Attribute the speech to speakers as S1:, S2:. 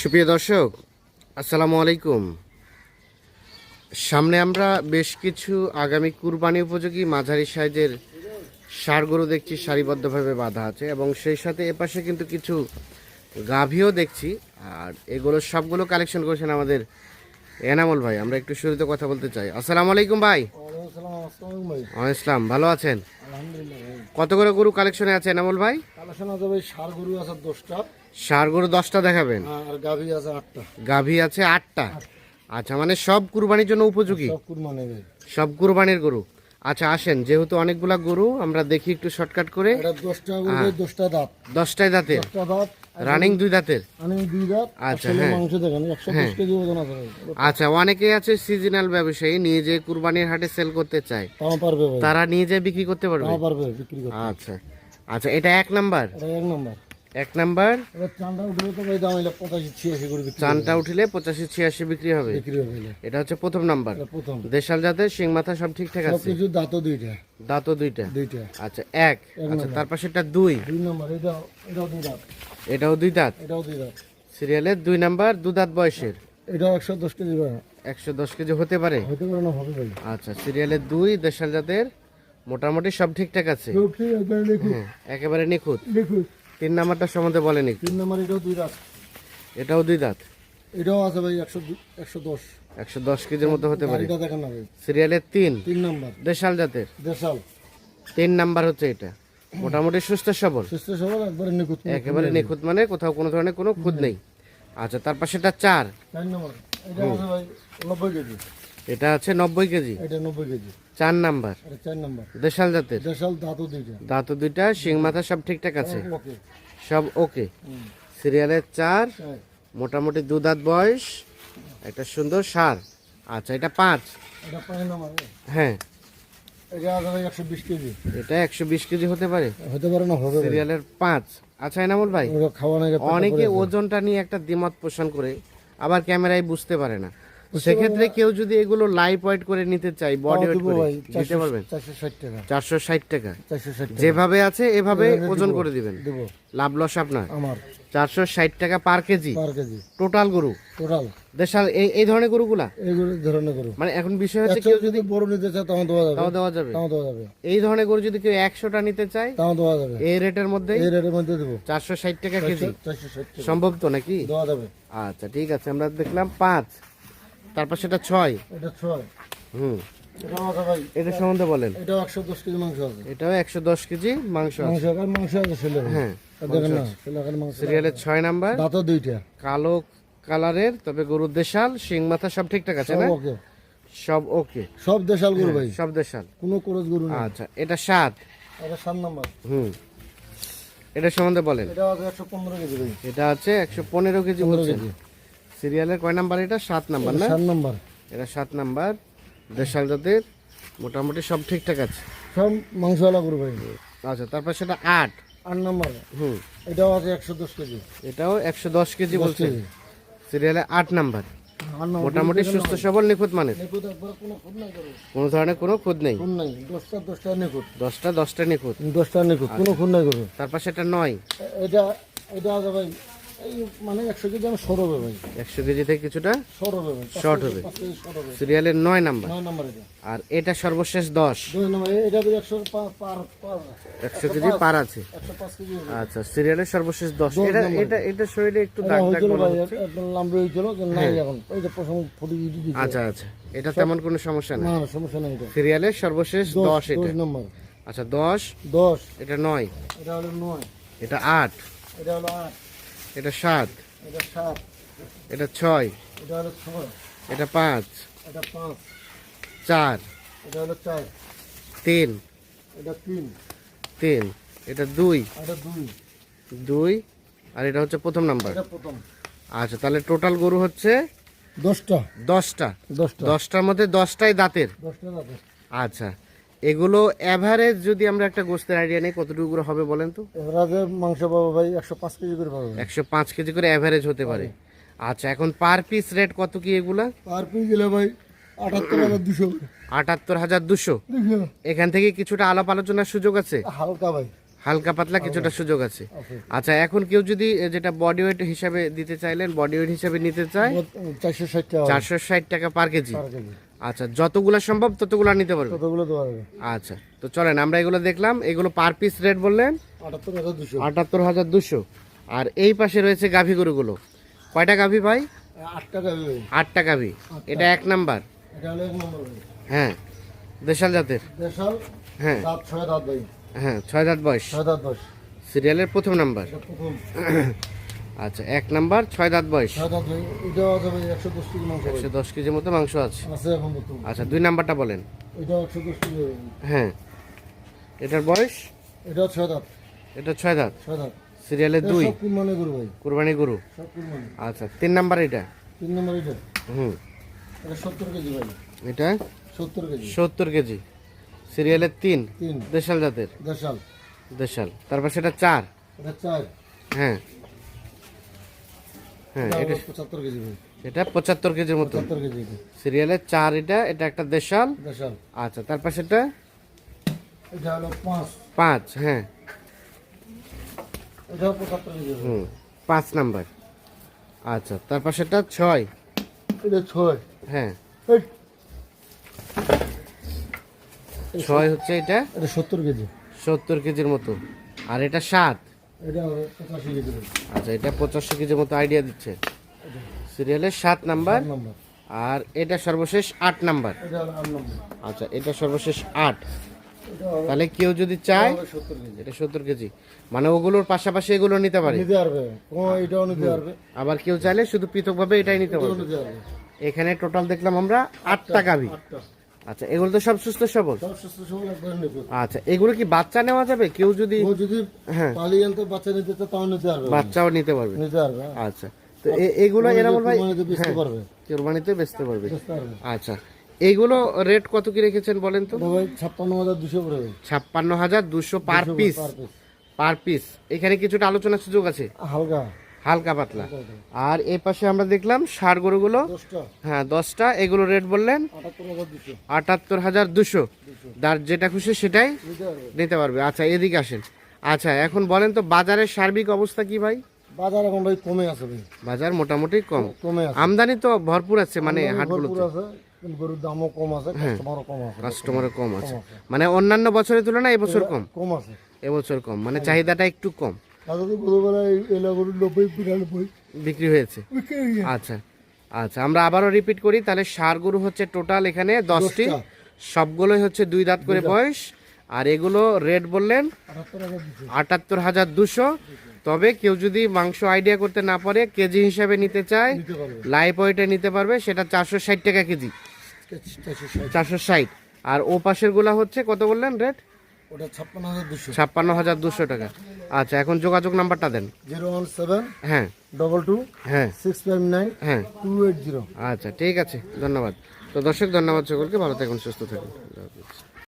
S1: সুপ্রিয় দর্শক আসসালামু আলাইকুম। সামনে আমরা বেশ কিছু আগামী কুরবানি উপযোগী মাঝারি সাইজের গরু দেখছি সারিবদ্ধভাবে বাঁধা আছে এবং সেই সাথে এপাশে কিন্তু কিছু গাভীও দেখছি। আর এগুলো সবগুলো কালেকশন করেছেন আমাদের এনামল ভাই। আমরা একটু শুরুতে কথা বলতে চাই। আসসালামু আলাইকুম ভাই। ইসলাম ভালো আছেন? কত করে গরু কালেকশনে আছে এনামল ভাই?
S2: কালেকশন আছে ভাই ষাড় গরু আছে দশটা।
S1: ষাড় গরু দশটা দেখাবেন?
S2: আর গাভী আছে আটটা।
S1: গাভী আছে আটটা? আচ্ছা মানে সব কুরবানির জন্য উপযোগী?
S2: সব
S1: কুরবানির। গরু? আচ্ছা আসেন যেহেতু অনেকগুলা গরু আমরা দেখি একটু শর্টকাট করে।
S2: দশটা দাঁত।
S1: দশটায় দাঁতের? রানিং দুই দাঁতের? আচ্ছা, হ্যাঁ।
S2: আছে।
S1: আচ্ছা অনেকে আছে সিজনাল ব্যবসায়ী নিয়ে যে কুরবানির হাটে সেল করতে চায়। তারা নিয়ে যে বিক্রি করতে পারবে? আচ্ছা আচ্ছা এটা এক নাম্বার?
S2: এক নম্বর।
S1: এক নাম্বার।
S2: চান্দা উঠলে তো দাম হইলে পঁচাশি ছিয়াশি করে
S1: চানটা উঠিলে পঁচাশি ছিয়াশি বিক্রি হবে।
S2: বিক্রি হবে এটা।
S1: হচ্ছে প্রথম নাম্বার।
S2: প্রথম।
S1: দেশাল জাতের শিং মাথা সব ঠিকঠাক আছে?
S2: কিছু দাঁতও দুইটা।
S1: দাঁতও দুইটা?
S2: দুইটা।
S1: আচ্ছা এক। আচ্ছা তার পাশে এটা দুই।
S2: দুই নম্বর এটাও এটাও দুই দাঁত।
S1: এটাও দুই দাঁত?
S2: এটাও দুই দাঁত।
S1: সিরিয়ালের দুই নাম্বার দু দাঁত বয়সের?
S2: এটাও একশো দশ কেজি
S1: একশো দশ কেজি হতে পারে?
S2: হতে পারে না হবে ভাই।
S1: আচ্ছা সিরিয়ালের দুই দেশাল জাতের মোটামুটি সব ঠিকঠাক আছে? হ্যাঁ একেবারে নিখুঁত।
S2: দেখুন
S1: তিন নাম্বারটা সম্বন্ধে বলেন।
S2: তিন নম্বর এটাও দুই দাঁত।
S1: এটাও দুই দাঁত?
S2: এটাও আছে ভাই একশো একশো দশ।
S1: একশো দশ কেজির মতো হতে পারে।
S2: দেখেন না ভাই।
S1: সিরিয়ালের তিন?
S2: তিন নম্বর।
S1: দেশাল জাতের?
S2: দেশাল।
S1: তিন নাম্বার হচ্ছে এটা। মোটামুটি সুস্থ সবল?
S2: সুস্থ সবল একবারে নিখুঁত
S1: একেবারে নিখুঁত মানে কোথাও কোনো ধরনের কোনো খুঁত নেই। আচ্ছা তার পাশে এটা চার।
S2: চার নম্বর। এটা আছে ভাই নব্বই কেজি।
S1: এটা আছে নব্বই কেজি।
S2: এটা নব্বই কেজি।
S1: চার নাম্বার।
S2: চার নম্বর।
S1: দেশাল জাতের।
S2: দেশাল দাঁতও দুইটা।
S1: দাঁত দুইটা শিং মাথা সব ঠিকঠাক আছে?
S2: ওকে।
S1: সব ওকে? সিরিয়ালের চার
S2: চার।
S1: মোটামুটি দু দাঁত বয়স একটা সুন্দর সার। আচ্ছা এটা পাঁচ?
S2: নম্বর
S1: হ্যাঁ।
S2: এটা একশো বিশ কেজি।
S1: হতে পারে?
S2: হতে পারে না হবে
S1: সিরিয়ালের পাঁচ। আচ্ছা এনামুল ভাই অনেকে ওজনটা নিয়ে একটা দ্বিমত পোষণ করে আবার ক্যামেরায় বুঝতে পারে না। সেক্ষেত্রে কেউ যদি এগুলো লাইভ ওয়েট করে নিতে চাই বডি ওয়েট করে দিতে পারবেন?
S2: চারশো ষাট টাকা।
S1: চারশো ষাট টাকা।
S2: চারশো ষাট টাকা।
S1: যেভাবে আছে এভাবে ওজন করে দিবেন।
S2: দেবো।
S1: লাভ লস আপনার।
S2: আমার।
S1: চারশো ষাট টাকা per kg
S2: per kg
S1: total গরু।
S2: টোটাল
S1: দেশাল এই এই ধরনের গরুগুলা?
S2: এইগুলো ধরনের গরু।
S1: মানে এখন বিষয় হচ্ছে
S2: একশো যদি বড় নিতে চায় তাও দেওয়া যাবে।
S1: তাও দেওয়া যাবে।
S2: তাও দেওয়া যাবে।
S1: এই ধরনের গরু যদি কেউ একশোটা নিতে চায়
S2: তাও দেওয়া যাবে।
S1: এই রেটের মধ্যে
S2: এই রেটের মধ্যে দেবো।
S1: চারশো ষাট টাকা কেজি
S2: চারশো ষাট টাকা।
S1: সম্ভব তো নাকি?
S2: দেওয়া যাবে।
S1: আচ্ছা ঠিক আছে আমরা দেখলাম পাঁচ। তারপর সেটা ছয়।
S2: এটা ছয়।
S1: হুম। এটা সম্বন্ধে বলেন।
S2: এটাও একশো দশ কেজি মাংস আছে।
S1: এটাও একশো দশ কেজি মাংস
S2: মাংস মাংস আছে ছেলে
S1: হ্যাঁ সিরিয়ালের ছয় নাম্বার।
S2: দাঁতও দুইটা।
S1: কালো কালারের তবে গরুর দেশাল শিং মাথা সব ঠিকঠাক আছে
S2: সব
S1: না? সব ওকে।
S2: সব দেশাল গরু ভাই।
S1: সব দেশাল।
S2: কোনো করজ গরু না
S1: আচ্ছা এটা সাত।
S2: এটা সাত নম্বর।
S1: হুম। এটা সম্বন্ধে বলেন।
S2: এটা আছে একশো পনেরো কেজি ভাই।
S1: এটা আছে একশো পনেরো কেজি বলছেন। সিরিয়ালের কয় নাম্বার? এটা সাত নাম্বার না?
S2: সাত নম্বর।
S1: এটা সাত নাম্বার। দেশাল জাতের মোটামুটি সব ঠিকঠাক আছে?
S2: সব মাংসওয়ালা গরু ভাই।
S1: আচ্ছা তারপর সেটা আট।
S2: আট নম্বর।
S1: হুম।
S2: এটাও আছে একশো দশ কেজি।
S1: এটাও একশো দশ কেজি বলছে। সিরিয়ালে আট নাম্বার। মোটামুটি সুস্থ সবল নিখুঁত
S2: মানে কোনো খুদ
S1: ধরনের কোনো খুদ নেই?
S2: দশটা দশটা নিখুঁত।
S1: দশটা দশটা নিখুঁত।
S2: দশটা নিখুঁত কোনো খুন নাই গরু
S1: তারপর সেটা নয়।
S2: এটা এটা ভাই এই মানে একশো কেজি আমি সর হবে ভাই।
S1: একশো কেজি থেকে কিছুটা
S2: সর হবে ভাই
S1: সিরিয়ালের নয় নাম্বার।
S2: নয় নম্বর
S1: আর এটা সর্বশেষ দশ।
S2: নম্বর এটা তো একশো পার
S1: একশো কেজি পার আছে। আচ্ছা সিরিয়ালের সর্বশেষ দশ। এটা এটা এটা শরীরে একটু
S2: এটা
S1: দাগ দাগ
S2: হয়েছিল ভাই
S1: হচ্ছে।
S2: একদম লাম্বে হয়েছিল নাই এখন। এই যে প্রথম ফুটি দিতে দিতে
S1: আচ্ছা আচ্ছা। এটা তেমন কোনো সমস্যা না
S2: না না, সমস্যা নাই এটা।
S1: সিরিয়ালের সর্বশেষ দশ এটা।
S2: নম্বর।
S1: আচ্ছা দশ।
S2: দশ।
S1: এটা নয়।
S2: এটা হলো নয়।
S1: এটা আট।
S2: এটা হলো আট।
S1: এটা সাত।
S2: এটা সাত।
S1: এটা ছয়।
S2: এটা হলো ছয়।
S1: এটা পাঁচ।
S2: এটা পাঁচ।
S1: চার।
S2: এটা হলো চার।
S1: তিন।
S2: এটা তিন।
S1: তিন। এটা দুই।
S2: এটা দুই।
S1: দুই। আর এটা হচ্ছে প্রথম নাম্বার।
S2: এটা প্রথম।
S1: আচ্ছা তাহলে টোটাল গরু হচ্ছে
S2: দশটা।
S1: দশটা।
S2: দশটা।
S1: দশটার মধ্যে দশটাই দাঁতের।
S2: দশটা যাবে
S1: আচ্ছা। এগুলো অ্যাভারেজ যদি আমরা একটা গোস্তের আইডিয়া নেই কতটুকু করে হবে বলেন তো?
S2: এবারে মাংস পাবো ভাই একশো পাঁচ কেজি করে পাবো
S1: একশো পাঁচ কেজি করে অ্যাভারেজ হতে পারে। আচ্ছা এখন পার পিস রেট কত কি এগুলা?
S2: পার পিস গেলে ভাই আটাত্তর হাজার দুশো।
S1: আটাত্তর হাজার দুশো। এখান থেকে কিছুটা আলাপ আলোচনার সুযোগ আছে?
S2: হালকা ভাই।
S1: হালকা পাতলা কিছুটা সুযোগ আছে। আচ্ছা এখন কেউ যদি যেটা বডি ওয়েট হিসাবে দিতে চাইলেন বডি ওয়েট হিসাবে নিতে চায়
S2: চারশো ষাট টাকা।
S1: চারশো ষাট টাকা পার কেজি।
S2: Per KG.
S1: আচ্ছা যতগুলো সম্ভব ততগুলো নিতে পারবে?
S2: কতগুলো দেওয়া যাবে।
S1: আচ্ছা তো চলেন আমরা এগুলো দেখলাম। এগুলো পার পিস রেট বললেন?
S2: আটাত্তর হাজার দুশো।
S1: আর এই পাশে রয়েছে গাভী গরুগুলো। কয়টা গাভী ভাই? আটটা গাভী এটা এক নাম্বার।
S2: এটা হলো এক নম্বর
S1: হ্যাঁ দেশাল জাতের।
S2: দেশাল
S1: হ্যাঁ।
S2: ছয় দাঁত ভাই।
S1: হ্যাঁ ছয় দাঁত বয়স।
S2: ছয় দাঁত দশ
S1: সিরিয়ালের প্রথম নাম্বার।
S2: প্রথম।
S1: আচ্ছা এক নাম্বার ছয় দাঁত বয়স।
S2: একশো দশ
S1: কেজির মতো মাংস আছে। আচ্ছা দুই নাম্বারটা বলেন। হ্যাঁ। এটার বয়স?
S2: এটাও ছয় দাঁত।
S1: এটা ছয় দাঁত।
S2: ছয় দাঁত।
S1: সিরিয়ালের দুই।
S2: কুরবানি গরু ভাই।
S1: কুরবানি গরু? আচ্ছা তিন নাম্বার এটা?
S2: তিন নম্বর এটা।
S1: হুম।
S2: এটা সত্তর কেজি ভাই।
S1: এটা?
S2: সত্তর কেজি।
S1: সত্তর কেজি। সিরিয়ালের তিন।
S2: তিন।
S1: দেশাল জাতের?
S2: দেশাল।
S1: দেশাল। তারপর সেটা চার?
S2: এটা চার।
S1: হ্যাঁ। হ্যাঁ
S2: এটা পঁচাত্তর কেজি
S1: এটা পঁচাত্তর কেজির মতো।
S2: পঁচাত্তর কেজি
S1: সিরিয়ালের চার এটা এটা একটা দেশাল।
S2: দেশাল।
S1: আচ্ছা তারপর সেটা
S2: এটা হলো পাঁচ।
S1: পাঁচ হ্যাঁ।
S2: এটাও পঁচাত্তর কেজি
S1: হুম পাঁচ নাম্বার। আচ্ছা তারপর সেটা ছয়।
S2: এটা ছয়।
S1: হ্যাঁ। ছয় হচ্ছে এটা?
S2: এটা সত্তর কেজি।
S1: সত্তর কেজির মতো। আর এটা সাত। আচ্ছা এটা পঁচাশি কেজির মতো আইডিয়া দিচ্ছে। সিরিয়ালের সাত নাম্বার আর এটা সর্বশেষ আট নাম্বার আচ্ছা এটা সর্বশেষ আট। তাহলে কেউ যদি চায়
S2: এটা সত্তর কেজি।
S1: মানে ওগুলোর পাশাপাশি এগুলো নিতে পারে। আবার কেউ চাইলে শুধু পৃথকভাবে এটাই নিতে পারবে। এখানে টোটাল দেখলাম আমরা আটটা গাভি আচ্ছা এগুলো তো সব সুস্থ সবল?
S2: সব সুস্থ সবল
S1: আচ্ছা এগুলো কি বাচ্চা নেওয়া যাবে? কেউ যদি
S2: ও যদি
S1: হ্যাঁ।
S2: পালিয়ে আনতে বাচ্চা নিতে তাও নিতে পারবে।
S1: বাচ্চাও নিতে পারবে।
S2: নিতে পারবে হ্যাঁ।
S1: আচ্ছা তো এগুলো এরামল ভাই
S2: বেচতে পারবে।
S1: কোরবানিতে বেচতে পারবে। আচ্ছা এইগুলো রেট কত কি রেখেছেন বলেন তো?
S2: ভাই ছাপ্পান্ন হাজার দুশো করে।
S1: ছাপ্পান্ন হাজার দুশো per piece.
S2: Per piece.
S1: Per piece. এখানে কিছুটা আলোচনার সুযোগ আছে?
S2: হালকা।
S1: হালকা পাতলা। আর এই পাশে আমরা দেখলাম সার গরুগুলো। হ্যাঁ দশটা। এগুলো রেট বললেন
S2: আটাত্তর হাজার দুশো।
S1: যার যেটা খুশি সেটাই
S2: নিতে পারবে।
S1: আচ্ছা এদিকে আসেন। আচ্ছা এখন বলেন তো বাজারের সার্বিক অবস্থা কি ভাই?
S2: বাজার এখন ভাই কমে আছে ভাই।
S1: বাজার মোটামুটি কম।
S2: কমে আছে।
S1: আমদানি তো ভরপুর আছে মানে হাটগুলোতে।
S2: গরুর দামও কম আছে কাস্টমারও কম আছে।
S1: কাস্টমারও কম আছে। মানে অন্যান্য বছরের তুলনায় এবছর কম।
S2: কম আছে।
S1: এবছর কম। মানে চাহিদাটা একটু কম।
S2: তাদের তো গরুবেলায় এলা গরুর নব্বই বিরানব্বই
S1: বিক্রি হয়েছে?
S2: হয়ে।
S1: আচ্ছা আচ্ছা আমরা আবারও রিপিট করি তাহলে সার গরু হচ্ছে টোটাল এখানে দশটি। সবগুলোই হচ্ছে দুই দাঁত করে বয়স। আর এগুলো রেট বললেন
S2: আটাত্তর হাজার দুশো।
S1: তবে কেউ যদি মাংস আইডিয়া করতে না পারে কেজি হিসাবে নিতে চায় লাইভ ওয়েটে নিতে পারবে সেটা চারশো ষাট টাকা কেজি।
S2: চারশো ষাট।
S1: আর ও পাশেরগুলা হচ্ছে কত বললেন রেট
S2: ওটা ছাপ্পান্ন হাজার দুশো।
S1: ছাপ্পান্ন হাজার দুশো টাকা। আচ্ছা এখন যোগাযোগ নাম্বারটা দেন।
S2: জিরো ওয়ান সেভেন
S1: হ্যাঁ।
S2: ডবল টু
S1: হ্যাঁ।
S2: সিক্স ফাইভ নাইন
S1: হ্যাঁ।
S2: Two eight zero.
S1: আচ্ছা ঠিক আছে। ধন্যবাদ। তো দর্শক ধন্যবাদ সকলকে। ভালো থাকুন সুস্থ থাকুন।